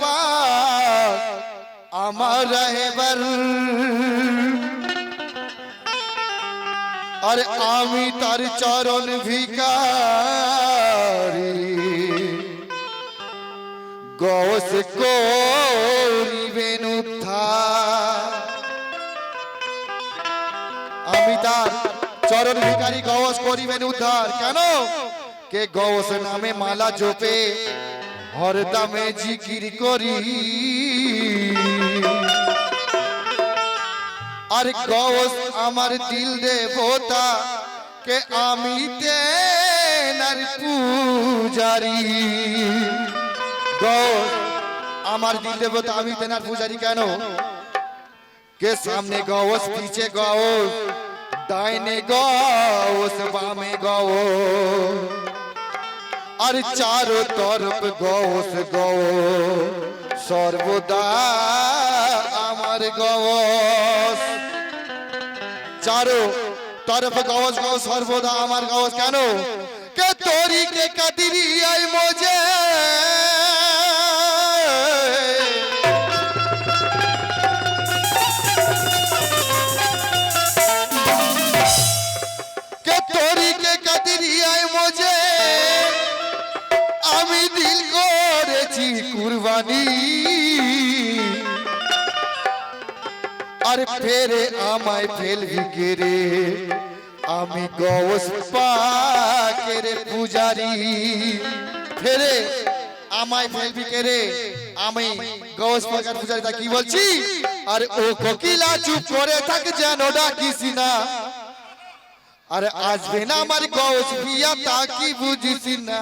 পা আমার রহেবার আর আমি তার চরণ ভিকারি গস করিবেন উদ্ধার আমি তার চরণ ভিকারি গস করিবেন উদ্ধার কেন কে গস নামে মালা জপে হরদামে জিকির করি। আর গস আমার দিল দেবতা কে আমি তেনার পূজারি। গস আমার দিল দেবতা, আমি তেনার পূজারি কেন? কে সামনে গস পিছে গস ডাইনে গস বামে গস আর চারো তরফ গস গো সর্বদা আমার গস চারো তরফ গস গো সর্বদা আমার গস কেন কে তোরি কে আই মোজে কুরবানি আর ফেরে আমায় ফেলবি কে রে? আমি গৌস পাকের পূজারি। ফেরে আমায় ফেলবি রে? আমি গৌস পাকের পূজারি, তা কি বলছি? আর ও কোকিলা চুপ করে থাক যেন ডাকিস না। আর আসবে না আমার গৌস বিয়া, তা কি বুঝিস না?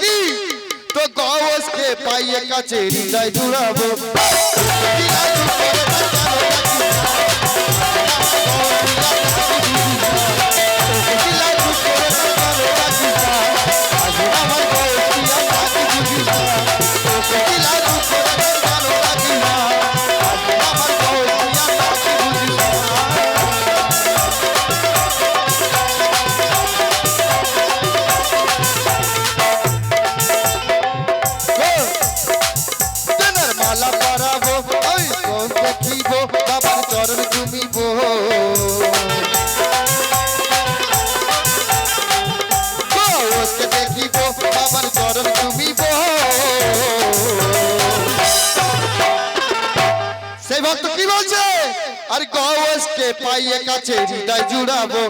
কি তো গৌসকে পাইয়ে কাছে হৃদয় জুড়াবো সেই ভক্ত কি বলছে? আর গে পাইয়ে কাছে হৃদয় জুড়াবো।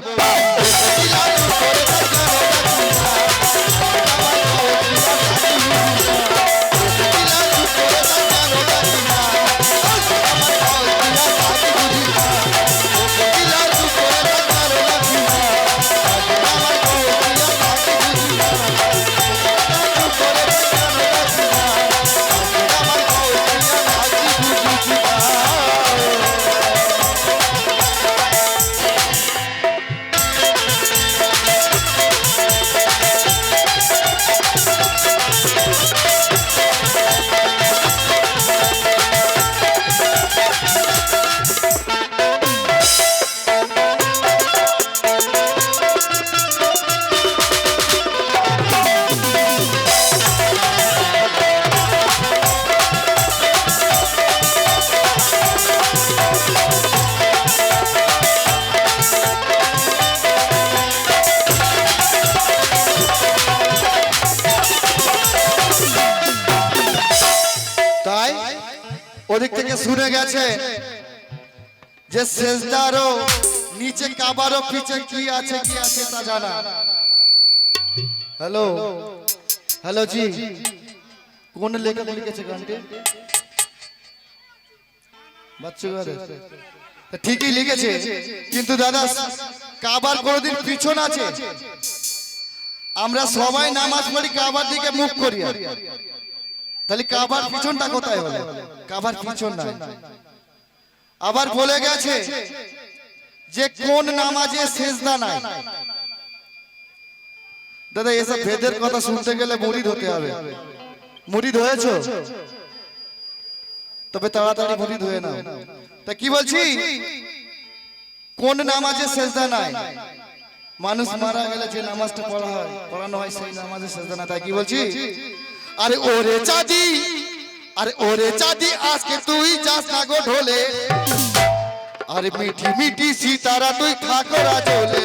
শুনে গেছে যে শেষদারও নিচে কাবারও পিছে কি আছে কি আছে তা জানা। হ্যালো? হ্যালো জি। কোন লেখক লিখেছে গানটি? ঠিকই লিখেছে, কিন্তু দাদা, কাবার কোনোদিন পিছন আছে। আমরা সবাই নামাজ পড়ি, কাবার দিকে মুখ করি তাহলে কাবার পিছনটা কোথায় হলো কাবার পিছন নাই। আবার বলে গেছে যে কোন নামাজে সেজদা নাই। দাদা এসব ভেদের কথা শুনতে গেলে মুরিদ হতে হবে। মুরিদ হয়েছো? তবে তাড়াতাড়ি মুরিদ হয়ে নাও। তা কি বলছি? কোন নামাজে সেজদা নাই। মানুষ মারা গেলে যে নামাজটা পড়া হয় পড়ানো হয় সেই নামাজে সেজদা না তাই কি বলছি? আরে ওরে চাঁদি, আরে ওরে চাঁদি, আজকে তুই যাস না গো ঢোলে। আরে মিঠি মিঠি সিতারা, তুই ঠাকুরা চলে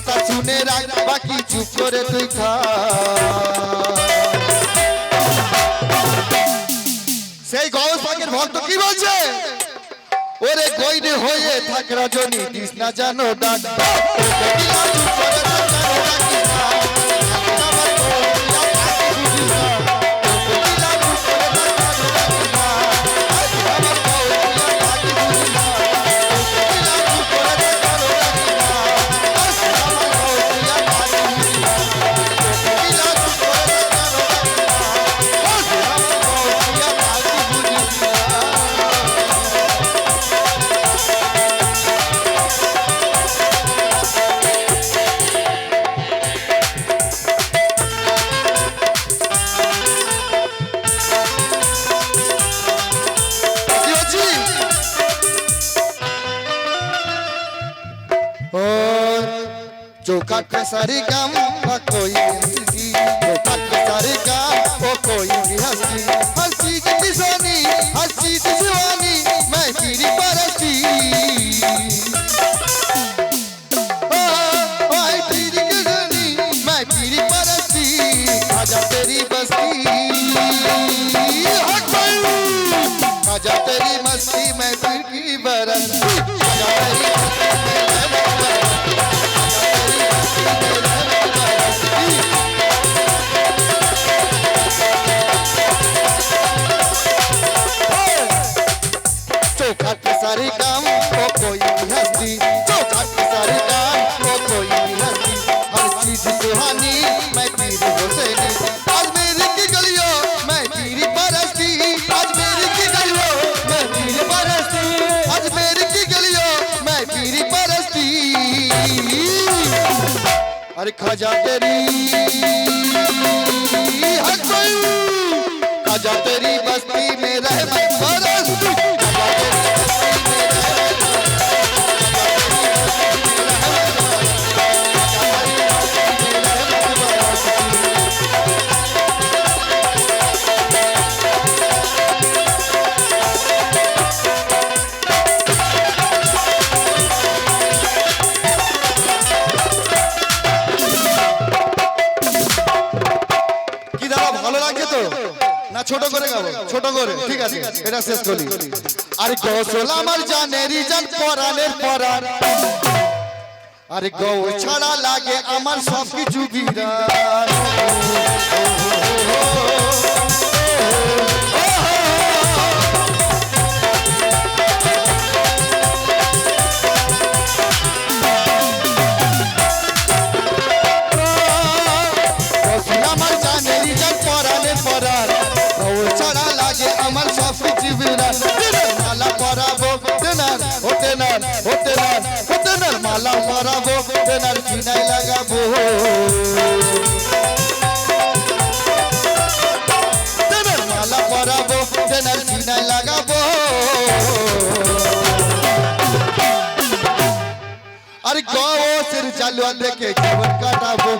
কথা শুনে রাখ, বাকি চুপ করে তুই খা। সেই গৌস পাখির ভক্ত কি বলছে? ওরে গইরে হয়ে থাক রজনী, কৃষ্ণা জানো ডাক। খেসারি কাম अरे खजा तेरी। हर कोई खजा तेरी बस्ती में रह না ছোট করে গাবো ছোট করে। ঠিক আছে এটা শেষ করি। আরে গোসল আমার জানেরই জান পরানের পরান। আরে গৌ ছাড়া লাগে আমার সব কিছু বিরান তেনার ও তেনার ও তেনার মালা পরাবো তেনার চিনাই লাগাবো তেনার মালা পরাবো তেনার চিনাই লাগাবো আরে গসের চালু দেখে কেমন কাটাবো